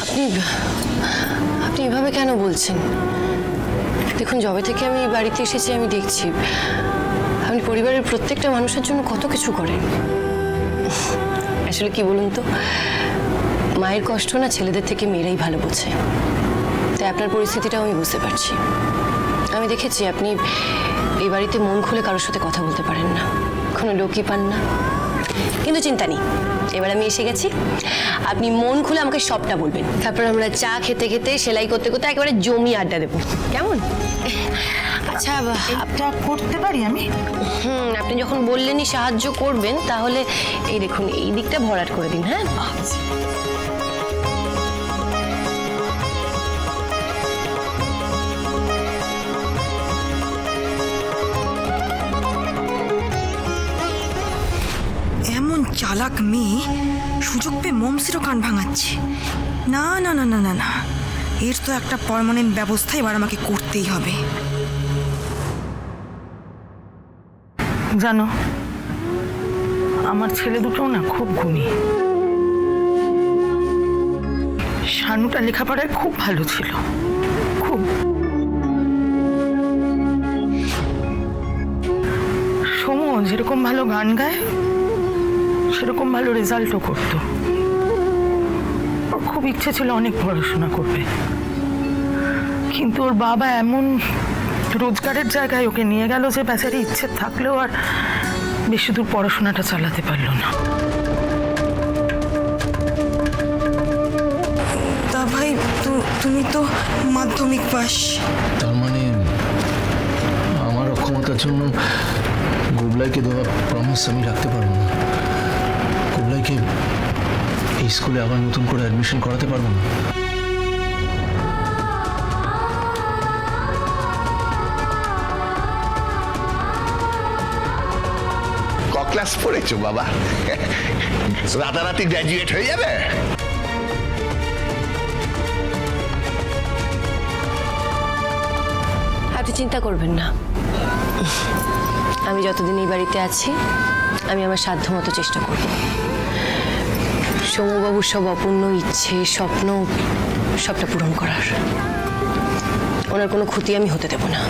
আপনি আপনি এভাবে কেন বলছেন? দেখুন, যবে থেকে আমি বাড়িতে এসেছি, আমি দেখছি। আপনি পরিবারের প্রত্যেকটা মানুষের জন্য কত কিছু করেন। আসলে কি বলুন তো? মায়ের কষ্ট না ছেলেদের থেকে মেয়েরাই ভালো বোঝে। তাই আপনার পরিস্থিতিটাও আমি বুঝতে পারছি। আমি দেখেছি আপনি এই বাড়িতে মন খুলে কারোর সাথে কথা বলতে পারেন না। কোনো লোকই পান না। কিন্তু চিন্তা নেই। এবার আমি এসে গেছি। আপনি মন খুলে আমাকে সবটা বলবেন। তারপর আমরা চা খেতে খেতে সেলাই করতে করতে একেবারে জমি আড্ডা দেবো। কেমন? আচ্ছা এটা করতে পারি আমি? হুম আপনি যখন বললেনই সাহায্য করবেন তাহলে এই দেখুন এই দিকটা ভরাট করে দিন হ্যাঁ? চালাক মেয়ে সুযোগ পেয়ে মমসিরও কান ভাঙাচ্ছে। না না না না না না। এর তো একটা পারমানেন্ট ব্যবস্থা এবার আমাকে করতেই হবে। জানো, আমার ছেলে দুটো না খুব গুণী। শানুটা লেখাপড়ায় খুব ভালো ছিল। খুব। সমু যেরকম ভালো গান গায় সেরকম ভালো রেজাল্টও করতো। ওর খুব ইচ্ছে ছিল অনেক পড়াশোনা করবে কিন্তু ওর বাবা এমন রোজগারের জায়গায় ওকে নিয়ে গেল যে বেচারি ইচ্ছে থাকলেও আর বেশি দূর পড়াশোনাটা চালাতে পারল না। তা ভাই তু- তুমি তো মাধ্যমিক পাস। তার মানে আমার অক্ষমতার জন্য গুবলাইকে দেওয়া প্রমিস আমি রাখতে পারব না। স্কুলে আবার নতুন করে অ্যাডমিশন করাতে পারব না। ক ক্লাস পড়েছো বাবা? রাতারাতি গ্র্যাজুয়েট হয়ে যাবে? আপনি চিন্তা করবেন না। আমি যতদিন এই বাড়িতে আছি আমি আমার সাধ্য মতো চেষ্টা করব। সৌম্যবাবুর সব অপূর্ণ ইচ্ছে, স্বপ্ন, সবটা পূরণ করার। ওনার কোনো ক্ষতি আমি হতে দেব না।